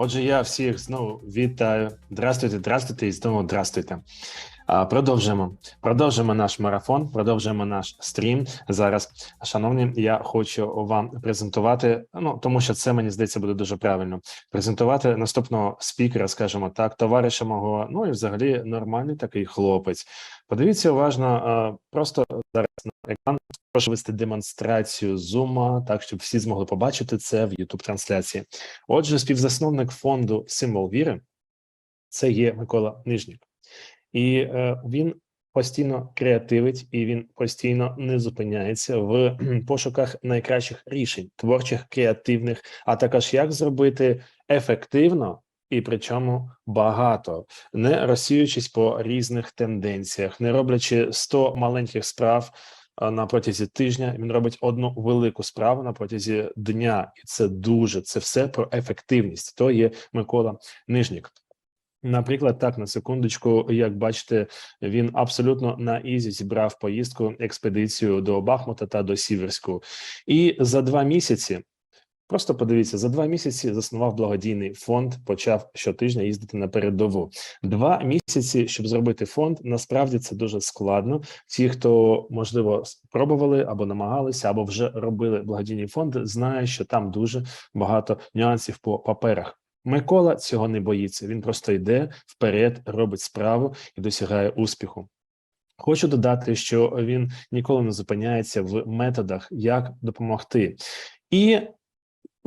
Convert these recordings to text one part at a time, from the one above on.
Отже, я всіх знову вітаю. Здравствуйте, здравствуйте і знову здравствуйте. А, Продовжуємо. Продовжуємо наш марафон, продовжуємо наш стрім. Зараз, шановні, я хочу вам презентувати. Ну тому що це мені здається буде дуже правильно. Презентувати наступного спікера, скажімо так, товариша мого. Ну і взагалі нормальний такий хлопець. Подивіться уважно, просто зараз на екран. Прошу вести демонстрацію зума, так щоб всі змогли побачити це в youtube трансляції. Отже, співзасновник фонду Символ віри це є Микола Нижнік, і е, він постійно креативить і він постійно не зупиняється в пошуках найкращих рішень, творчих, креативних, а також як зробити ефективно. І причому багато, не розсіюючись по різних тенденціях, не роблячи 100 маленьких справ на протязі тижня. Він робить одну велику справу на протязі дня, і це дуже це все про ефективність. То є Микола Нижнік. Наприклад, так на секундочку, як бачите, він абсолютно на ізі зібрав поїздку, експедицію до Бахмута та до Сіверську, і за два місяці. Просто подивіться, за два місяці заснував благодійний фонд, почав щотижня їздити на передову. Два місяці, щоб зробити фонд, насправді це дуже складно. Ті, хто можливо спробували або намагалися, або вже робили благодійні фонди, знають, що там дуже багато нюансів по паперах. Микола цього не боїться. Він просто йде вперед, робить справу і досягає успіху. Хочу додати, що він ніколи не зупиняється в методах, як допомогти. І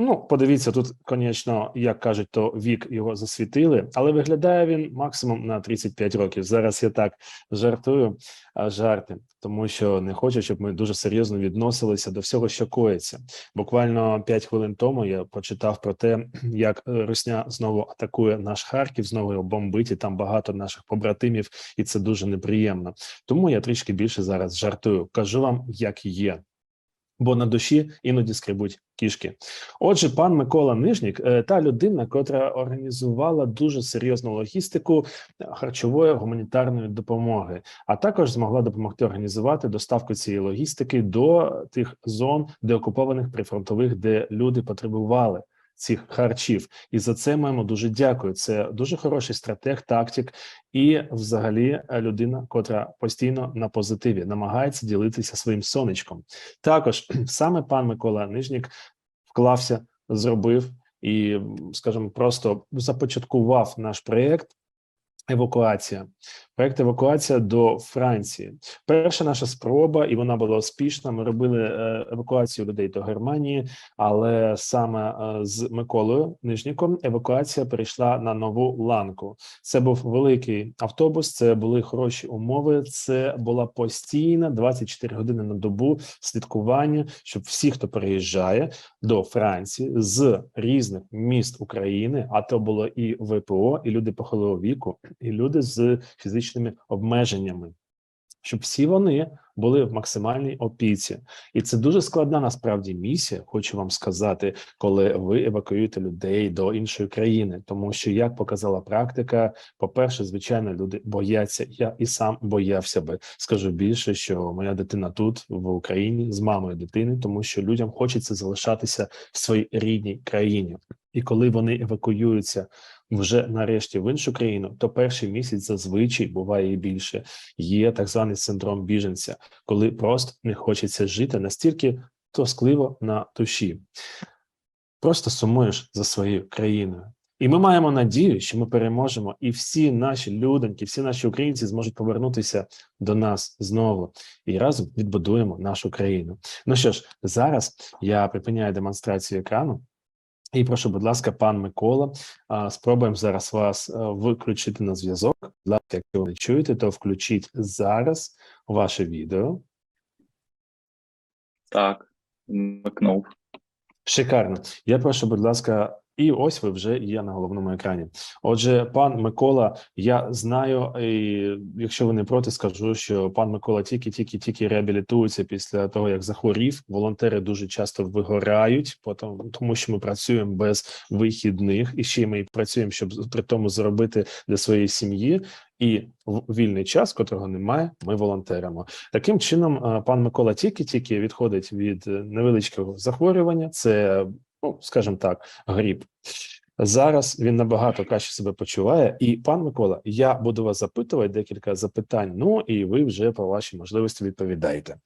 ну, подивіться, тут, звісно, як кажуть, то вік його засвітили, але виглядає він максимум на 35 років. Зараз я так жартую, жарти, тому що не хочу, щоб ми дуже серйозно відносилися до всього, що коїться. Буквально 5 хвилин тому я почитав про те, як Русня знову атакує наш Харків, знову його бомбить, і там багато наших побратимів, і це дуже неприємно. Тому я трішки більше зараз жартую. Кажу вам, як є. Бо на душі іноді скребуть кішки. Отже, пан Микола Нижнік е, та людина, котра організувала дуже серйозну логістику харчової гуманітарної допомоги, а також змогла допомогти організувати доставку цієї логістики до тих зон, де окупованих прифронтових, де люди потребували цих харчів, і за це йому дуже дякую. Це дуже хороший стратег, тактик і, взагалі, е, людина, котра постійно на позитиві намагається ділитися своїм сонечком. Також саме пан Микола Нижнік вклався, зробив і, скажімо, просто започаткував наш проєкт. Евакуація, проект евакуація до Франції. Перша наша спроба, і вона була успішна. Ми робили е, евакуацію людей до Германії, але саме е, з Миколою Нижніком евакуація перейшла на нову ланку. Це був великий автобус, це були хороші умови. Це була постійна 24 години на добу слідкування, щоб всі, хто переїжджає до Франції з різних міст України, а то було і ВПО, і люди похилого віку, і люди з фізичними обмеженнями, щоб всі вони були в максимальній опіці, і це дуже складна насправді місія. Хочу вам сказати, коли ви евакуюєте людей до іншої країни, тому що як показала практика, по-перше, звичайно, люди бояться. Я і сам боявся би. Скажу більше, що моя дитина тут в Україні з мамою дитини, тому що людям хочеться залишатися в своїй рідній країні, і коли вони евакуюються вже нарешті в іншу країну, то перший місяць зазвичай буває і більше. Є так званий синдром біженця, коли просто не хочеться жити настільки тоскливо на душі. Просто сумуєш за своєю країною. І ми маємо надію, що ми переможемо, і всі наші людоньки, всі наші українці зможуть повернутися до нас знову і разом відбудуємо нашу країну. Ну що ж, зараз я припиняю демонстрацію екрану. І прошу, будь ласка, пан Микола, спробуємо зараз вас виключити на зв'язок. Будь ласка, якщо ви не чуєте, то включіть зараз ваше відео. Так, вмикнув. Шикарно. Я прошу, будь ласка, і ось ви вже є на головному екрані. Отже, пан Микола, я знаю, і якщо ви не проти, скажу, що пан Микола тільки тільки тільки реабілітується після того, як захворів. Волонтери дуже часто вигорають, потім, тому що ми працюємо без вихідних, і ще ми працюємо, щоб при тому зробити для своєї сім'ї. І в вільний час, котрого немає, ми волонтеримо. Таким чином, е, пан Микола тільки-тільки відходить від е, невеличкого захворювання. Це, ну скажімо так, гріб. Зараз він набагато краще себе почуває. І пан Микола, я буду вас запитувати декілька запитань. Ну і ви вже по вашій можливості відповідаєте.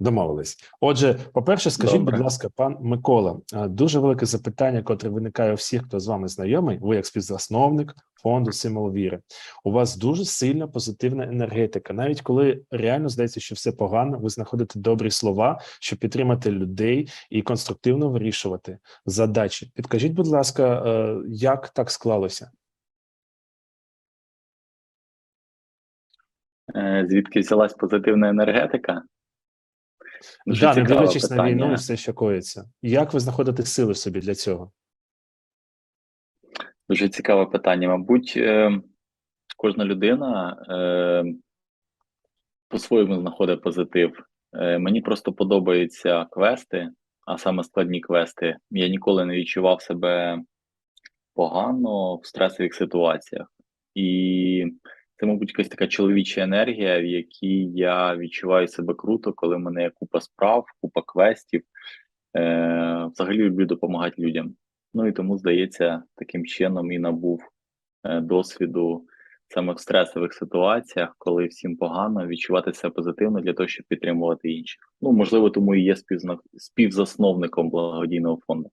Домовились. Отже, по-перше, скажіть, Добре. будь ласка, пан Микола, дуже велике запитання, котре виникає у всіх, хто з вами знайомий. Ви як співзасновник фонду Символ віри. У вас дуже сильна позитивна енергетика. Навіть коли реально здається, що все погано, ви знаходите добрі слова, щоб підтримати людей і конструктивно вирішувати задачі. Підкажіть, будь ласка, е, як так склалося? Е, Звідки взялась позитивна енергетика? Дуже да, не дивлячись на війну і все, що коїться. Як ви знаходите сили в собі для цього? Дуже цікаве питання. Мабуть, е, кожна людина е, по-своєму знаходить позитив. Е, Мені просто подобаються квести, а саме складні квести. Я ніколи не відчував себе погано в стресових ситуаціях. І це, мабуть, якась така чоловіча енергія, в якій я відчуваю себе круто, коли в мене є купа справ, купа квестів. Е, взагалі люблю допомагати людям. Ну і тому, здається, таким чином і набув е, досвіду саме в стресових ситуаціях, коли всім погано, відчувати себе позитивно для того, щоб підтримувати інших. Ну, можливо, тому і є співзасновником благодійного фонду.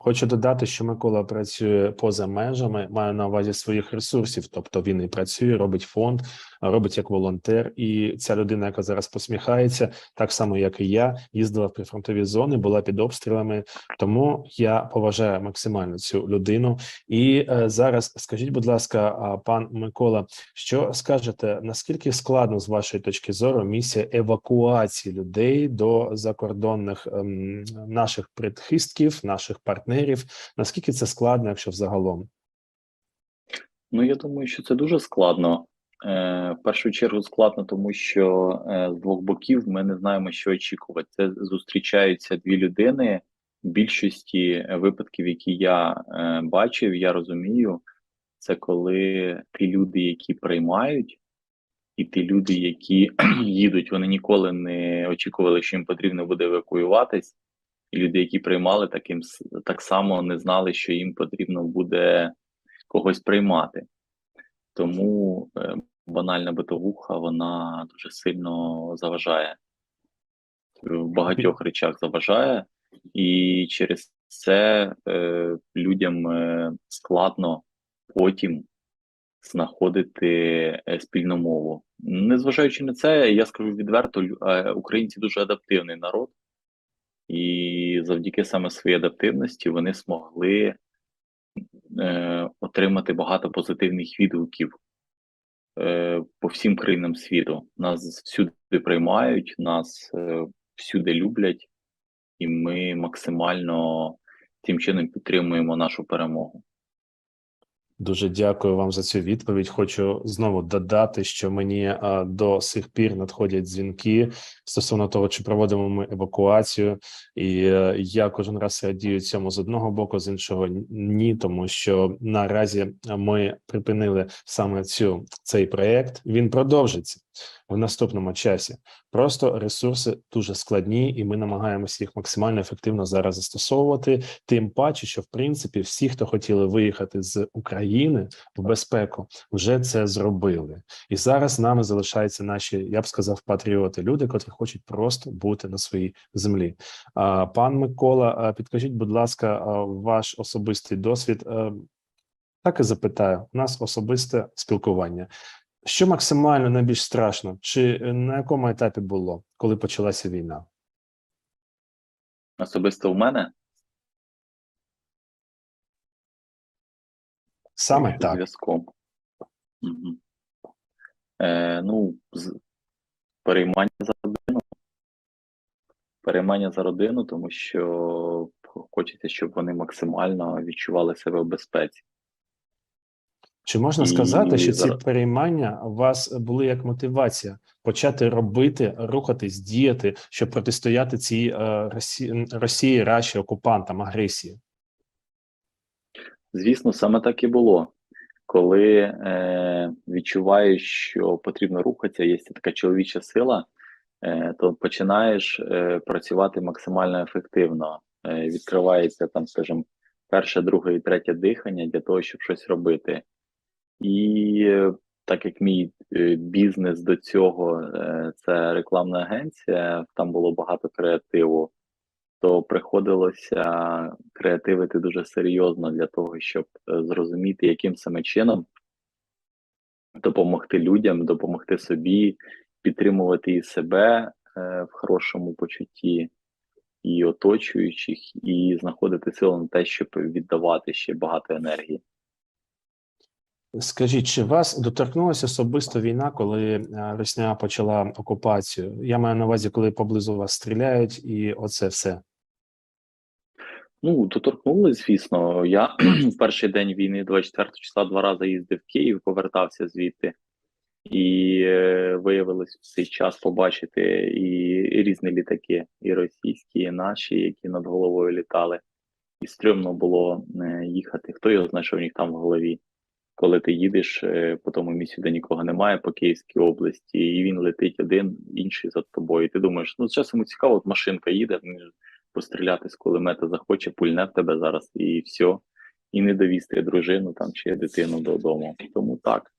Хочу додати, що Микола працює поза межами, має на увазі своїх ресурсів. Тобто він і працює, робить фонд, робить як волонтер. І ця людина, яка зараз посміхається, так само як і я, їздила в прифронтові зони, була під обстрілами. Тому я поважаю максимально цю людину. І е, зараз скажіть, будь ласка, пан Микола, що скажете, наскільки складно з вашої точки зору місія евакуації людей до закордонних ем, наших предхистків, наших партнерів? Наскільки це складно, якщо взагалом? Ну, я думаю, що це дуже складно. Е, в першу чергу складно, тому що е, з двох боків ми не знаємо, що очікувати. Це зустрічаються дві людини. В більшості випадків, які я е, бачив, я розумію, це коли ті люди, які приймають, і ті люди, які їдуть, вони ніколи не очікували, що їм потрібно буде евакуюватись. І люди, які приймали, таким так само не знали, що їм потрібно буде когось приймати. Тому е, банальна битовуха вона дуже сильно заважає в багатьох речах заважає, і через це е, людям е, складно потім знаходити е, спільну мову. Незважаючи на це, я скажу відверто, українці дуже адаптивний народ, і завдяки саме своїй адаптивності вони змогли е, отримати багато позитивних відгуків е, по всім країнам світу. Нас всюди приймають, нас е, всюди люблять, і ми максимально тим чином підтримуємо нашу перемогу. Дуже дякую вам за цю відповідь. Хочу знову додати, що мені а, до сих пір надходять дзвінки стосовно того, чи проводимо ми евакуацію, і е, я кожен раз радію цьому з одного боку, з іншого ні, тому що наразі ми припинили саме цю цей проект. Він продовжиться в наступному часі. Просто ресурси дуже складні, і ми намагаємося їх максимально ефективно зараз застосовувати. Тим паче, що в принципі всі, хто хотіли виїхати з України в безпеку, вже це зробили. І зараз нами залишаються наші, я б сказав, патріоти, люди, котрі хочуть просто бути на своїй землі. Пан Микола, підкажіть, будь ласка, ваш особистий досвід. Е, Так і запитаю, у нас особисте спілкування. Що максимально найбільш страшно? Чи е, на якому етапі було, коли почалася війна? Особисто в мене Саме так. зв'язком. Угу. Е, ну, з... переймання за родину. Переймання за родину, тому що хочеться, щоб вони максимально відчували себе в безпеці. Чи можна І сказати, що ці переймання у вас були як мотивація почати робити, рухатись, діяти, щоб протистояти цій е, Росії, Росії, Раші, окупантам, агресії? Звісно, саме так і було. Коли е, відчуваєш, що потрібно рухатися, є така чоловіча сила, е, то починаєш е, працювати максимально ефективно. Е, відкривається там, скажімо, перше, друге і третє дихання для того, щоб щось робити. І е, так як мій е, бізнес до цього е, це рекламна агенція, там було багато креативу, то приходилося креативити дуже серйозно для того, щоб зрозуміти, яким саме чином допомогти людям, допомогти собі, підтримувати і себе в хорошому почутті, і оточуючих, і знаходити силу на те, щоб віддавати ще багато енергії. Скажіть, чи вас доторкнулася особисто війна, коли е, Росія почала окупацію? Я маю на увазі, коли поблизу вас стріляють, і оце все. Ну, доторкнулись, звісно. Я в перший день війни, 24 числа, два рази їздив в Київ, повертався звідти, і е, виявилось в цей час побачити і, і різні літаки, і російські, і наші, які над головою літали. І стрьомно було е, їхати. Хто його знає, що в них там в голові? Коли ти їдеш е, по тому місці, де нікого немає, по Київській області, і він летить один, інший за тобою. І ти думаєш, ну зараз йому цікаво, от машинка їде, постріляти з кулемета захоче, пульне в тебе зараз, і все. І не довізти дружину там чи дитину додому. Тому так.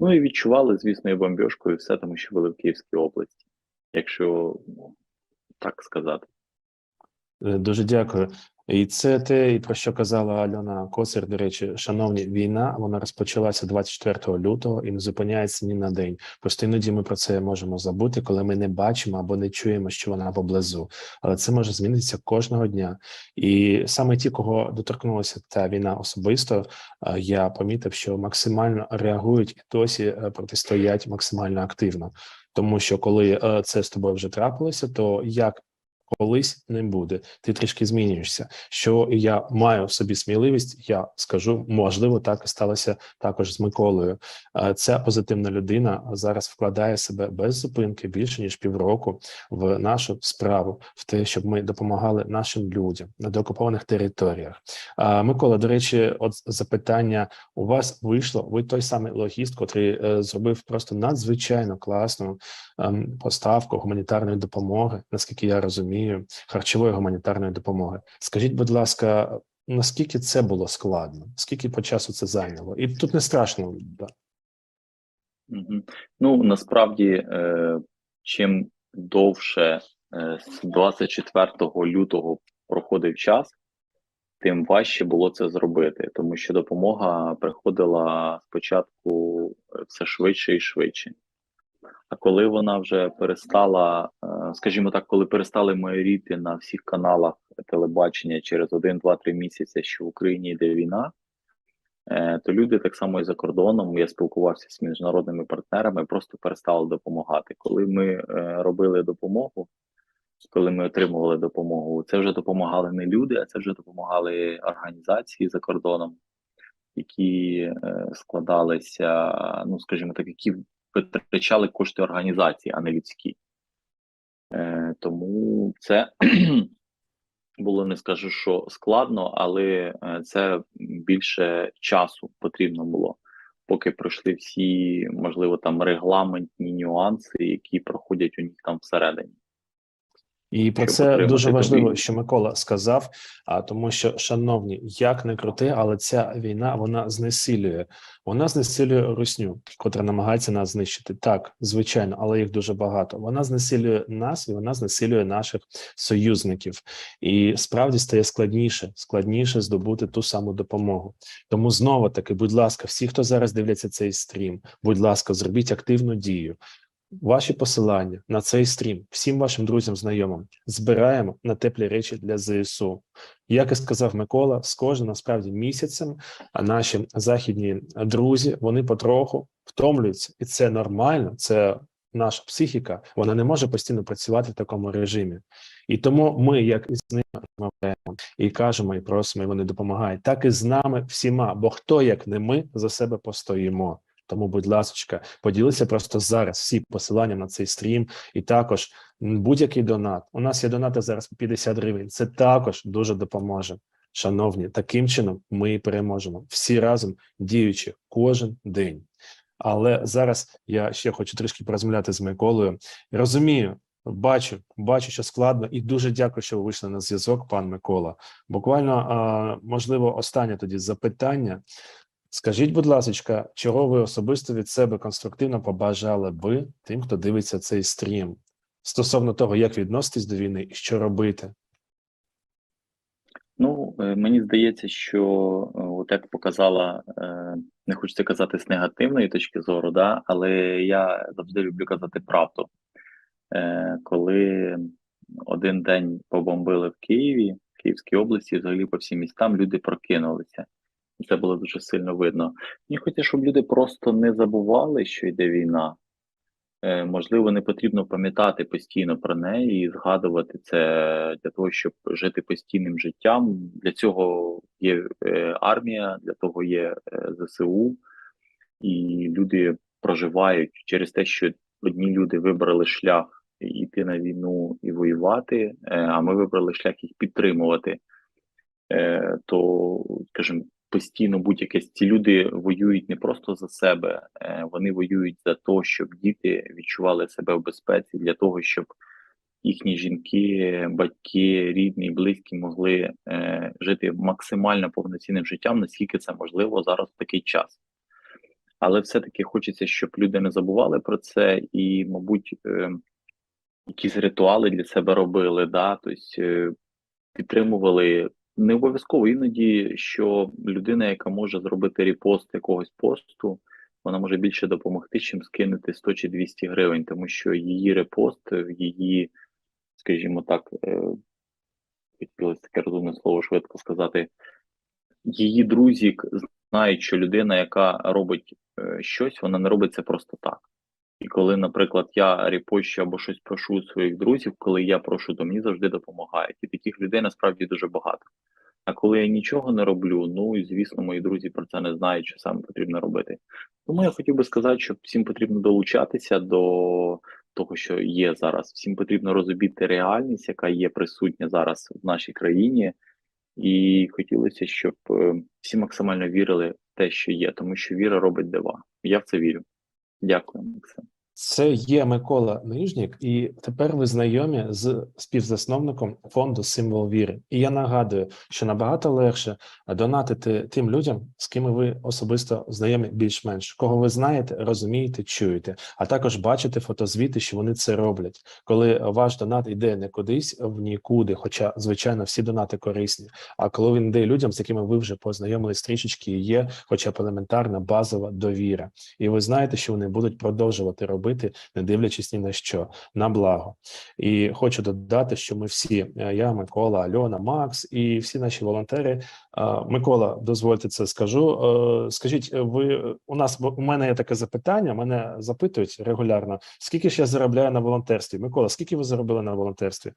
Ну і відчували, звісно, і бомбьошку, і все, тому що були в Київській області, якщо ну, так сказати. Е, Дуже дякую. І це те, про що казала Альона Коцер. До речі, шановні, війна вона розпочалася 24 лютого і не зупиняється ні на день. Просто іноді ми про це можемо забути, коли ми не бачимо або не чуємо, що вона поблизу. Але це може змінитися кожного дня. І саме ті, кого доторкнулася та війна особисто, е, я помітив, що максимально реагують і досі е, протистоять максимально активно. Тому що коли е, це з тобою вже трапилося, то як колись не буде. Ти трішки змінюєшся. Що я маю в собі сміливість, я скажу, можливо, так і сталося також з Миколою. Ця позитивна людина зараз вкладає себе без зупинки більше ніж півроку в нашу справу, в те, щоб ми допомагали нашим людям на деокупованих територіях. Микола, до речі, от запитання у вас вийшло. Ви той самий логіст, котрий е, зробив просто надзвичайно класну ем, поставку гуманітарної допомоги, наскільки я розумію, харчової гуманітарної допомоги. Скажіть, будь ласка, наскільки це було складно? Скільки по часу це зайняло? І тут не страшно. Да. Ну, насправді, е, чим довше е, з 24 лютого проходив час, тим важче було це зробити, тому що допомога приходила спочатку е, все швидше і швидше. А коли вона вже перестала, е, скажімо так, коли перестали майоріти на всіх каналах телебачення через 1, 2, 3 місяці, що в Україні йде війна, е, то люди так само і за кордоном. Я спілкувався з міжнародними партнерами, просто перестали допомагати. Коли ми е, робили допомогу, коли ми отримували допомогу, це вже допомагали не люди, а це вже допомагали організації за кордоном, які складалися, ну скажімо так, які витрачали кошти організації, а не людські. Е, тому це було не скажу, що складно, але е, це більше часу потрібно було, поки пройшли всі, можливо, там регламентні нюанси, які проходять у них там всередині. І про це дуже важливо, тобі. що Микола сказав. А тому, що, шановні, як не крути, але ця війна вона знесилює. Вона знесилює русню, котра намагається нас знищити. Так, звичайно, але їх дуже багато. Вона знесилює нас і вона знесилює наших союзників. І справді стає складніше, складніше здобути ту саму допомогу. Тому знову таки, будь ласка, всі, хто зараз дивляться цей стрім, будь ласка, зробіть активну дію. Ваші посилання на цей стрім всім вашим друзям, знайомим збираємо на теплі речі для ЗСУ. Як і сказав Микола, з кожним насправді місяцем наші західні друзі вони потроху втомлюються, і це нормально. Це наша психіка, вона не може постійно працювати в такому режимі. І тому ми, як із ними розмовляємо, і кажемо, і просимо, і вони допомагають, так і з нами всіма. Бо хто як не ми за себе постоїмо. Тому, будь ласка, поділися просто зараз всі посилання на цей стрім, і також будь-який донат. У нас є донати зараз по 50 гривень. Це також дуже допоможе. Шановні, таким чином ми переможемо всі разом діючи кожен день. Але зараз я ще хочу трішки порозмовляти з Миколою. Розумію, Бачу, бачу, що складно, і дуже дякую, що ви вийшли на зв'язок, пан Микола. Буквально, можливо, останнє тоді запитання. Скажіть, будь ласка, чого ви особисто від себе конструктивно побажали би тим, хто дивиться цей стрім, стосовно того, як відноситись до війни і що робити? Ну, е, мені здається, що е, от як показала, е, не хочеться казати з негативної точки зору, да, але я завжди люблю казати правду. Коли один день побомбили в Києві, в Київській області, взагалі по всім містам люди прокинулися. Це було дуже сильно видно. Мені хочеться, щоб люди просто не забували, що йде війна. Е, Можливо, не потрібно пам'ятати постійно про неї і згадувати це для того, щоб жити постійним життям. Для цього є е, армія, для того є е, ЗСУ, і люди проживають через те, що одні люди вибрали шлях йти на війну і воювати, е, а ми вибрали шлях їх підтримувати. То, скажімо, постійно будь-яке ці люди воюють не просто за себе, е, вони воюють за те, щоб діти відчували себе в безпеці, для того, щоб їхні жінки, батьки, рідні, близькі могли е, жити максимально повноцінним життям, наскільки це можливо зараз в такий час. Але все-таки хочеться, щоб люди не забували про це, і, мабуть, е, якісь ритуали для себе робили, да, тобто підтримували не обов'язково іноді, що людина, яка може зробити репост якогось посту, вона може більше допомогти, чим скинути 100 чи 200 гривень, тому що її репост, її, скажімо так, е, хотілося таке розумне слово швидко сказати, її друзі знають, що людина, яка робить е, щось, вона не робить це просто так. І коли, наприклад, я репощу або щось прошу своїх друзів, коли я прошу, то мені завжди допомагають. І таких людей насправді дуже багато. А коли я нічого не роблю, ну і звісно, мої друзі про це не знають, що саме потрібно робити. Тому я хотів би сказати, що всім потрібно долучатися до того, що є зараз. Всім потрібно розуміти реальність, яка є присутня зараз в нашій країні, і хотілося, щоб е, всі максимально вірили в те, що є, тому що віра робить дива. Я в це вірю. Дякую, Максим. Це є Микола Нижнік, і тепер ви знайомі з співзасновником фонду Символ віри. І я нагадую, що набагато легше донатити тим людям, з ким ви особисто знайомі більш-менш, кого ви знаєте, розумієте, чуєте, а також бачите фотозвіти, що вони це роблять, коли ваш донат йде не кудись в нікуди, хоча звичайно всі донати корисні. А коли він йде людям, з якими ви вже познайомились трішечки, є, хоча б елементарна базова довіра, і ви знаєте, що вони будуть продовжувати робити, не дивлячись ні на що, на благо. І хочу додати, що ми всі, е, я, Микола, Альона, Макс і всі наші волонтери. Микола, дозвольте це скажу. Е, Скажіть, е, ви у нас у мене є таке запитання. Мене запитують регулярно: скільки ж я заробляю на волонтерстві? Микола, скільки ви заробили на волонтерстві?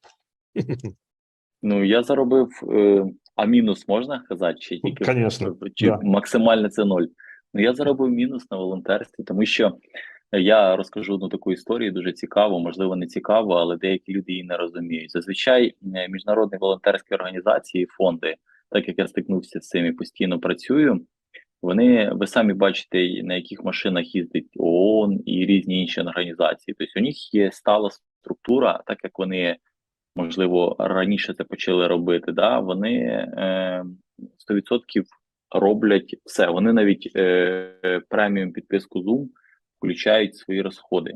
Ну, я заробив, е, а мінус можна казати, чи тільки Конечно, чи да. максимально це ноль. Ну, я заробив мінус на волонтерстві, тому що я розкажу одну таку історію, дуже цікаву, можливо, не цікаву, але деякі люди її не розуміють. Зазвичай міжнародні волонтерські організації, фонди, так як я стикнувся з цим і постійно працюю, вони, ви самі бачите, на яких машинах їздить ООН і різні інші організації. Тобто у них є стала структура, так як вони можливо, раніше це почали робити, да, вони е, 100% роблять все. Вони навіть е, преміум підписку Zoom включають свої розходи,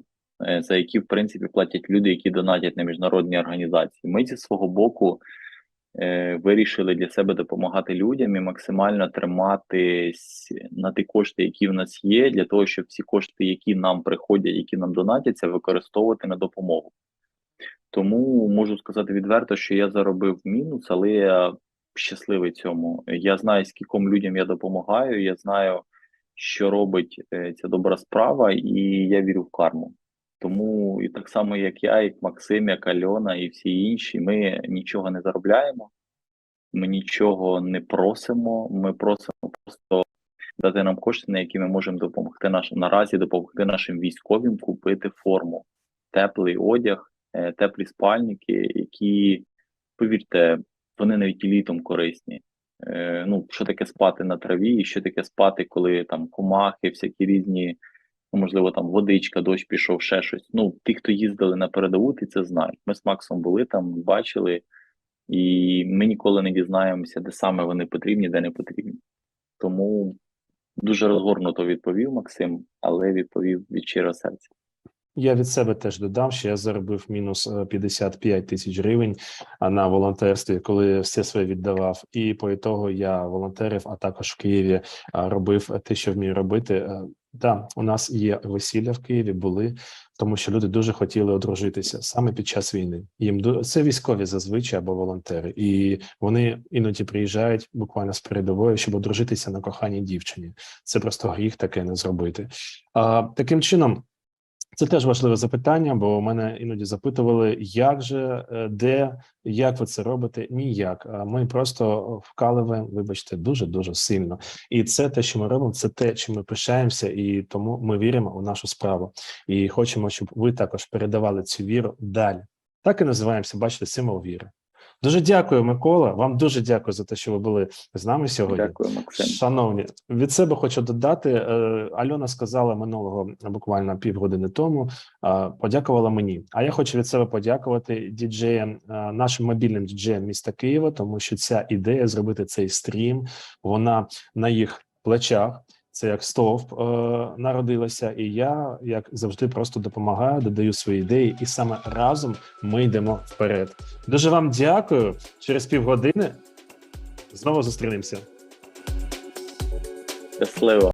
е, за які, в принципі, платять люди, які донатять на міжнародні організації. Ми зі свого боку е, вирішили для себе допомагати людям і максимально триматись на ті кошти, які в нас є, для того, щоб всі кошти, які нам приходять, які нам донатяться, використовувати на допомогу. Тому можу сказати відверто, що я заробив мінус, але я щасливий цьому. Я знаю, скільком людям я допомагаю, я знаю, що робить е, ця добра справа, і я вірю в карму. Тому і так само, як я, як Максим, як Альона і всі інші, ми нічого не заробляємо, ми нічого не просимо. Ми просимо просто дати нам кошти, на які ми можемо допомогти нашим наразі, допомогти нашим військовим купити форму, теплий одяг е, теплі спальники, які, повірте, вони навіть і літом корисні. Е, Ну, що таке спати на траві, і що таке спати, коли там комахи, всякі різні Ну, можливо, там водичка, дощ пішов, ще щось. Ну, ті, хто їздили на передову, ті це знають. Ми з Максом були там, бачили, і ми ніколи не дізнаємося, де саме вони потрібні, де не потрібні. Тому дуже розгорнуто відповів Максим, але відповів від щирого серця. Я від себе теж додам, що я заробив мінус е, 55 тисяч гривень на волонтерстві, коли все своє віддавав. І по ітогу я волонтерів, а також в Києві робив те, що вмію робити. Е, Да, у нас є весілля в Києві, були, тому що люди дуже хотіли одружитися саме під час війни. Їм це військові зазвичай або волонтери, і вони іноді приїжджають буквально з передової, щоб одружитися на коханій дівчині. Це просто гріх таке не зробити. А, таким чином. Це теж важливе запитання, бо мене іноді запитували, як же, е, де, як ви це робите? Ніяк. Ми просто вкаливаємо, вибачте, дуже дуже сильно. І це те, що ми робимо, це те, чим ми пишаємося, і тому ми віримо у нашу справу. І хочемо, щоб ви також передавали цю віру далі. Так і називаємося, бачите, символ віри. Дуже дякую, Микола. Вам дуже дякую за те, що ви були з нами сьогодні. Дякую, Максим. Шановні, від себе хочу додати. е, Альона сказала минулого буквально півгодини тому. е, Подякувала мені. А я хочу від себе подякувати діджеям, е, нашим мобільним діджеям міста Києва, тому що ця ідея зробити цей стрім, вона на їх плечах. Це як стовп е, народилася, і я, як завжди, просто допомагаю, додаю свої ідеї, і саме разом ми йдемо вперед. Дуже вам дякую. Через півгодини знову зустрінемося. Щасливо.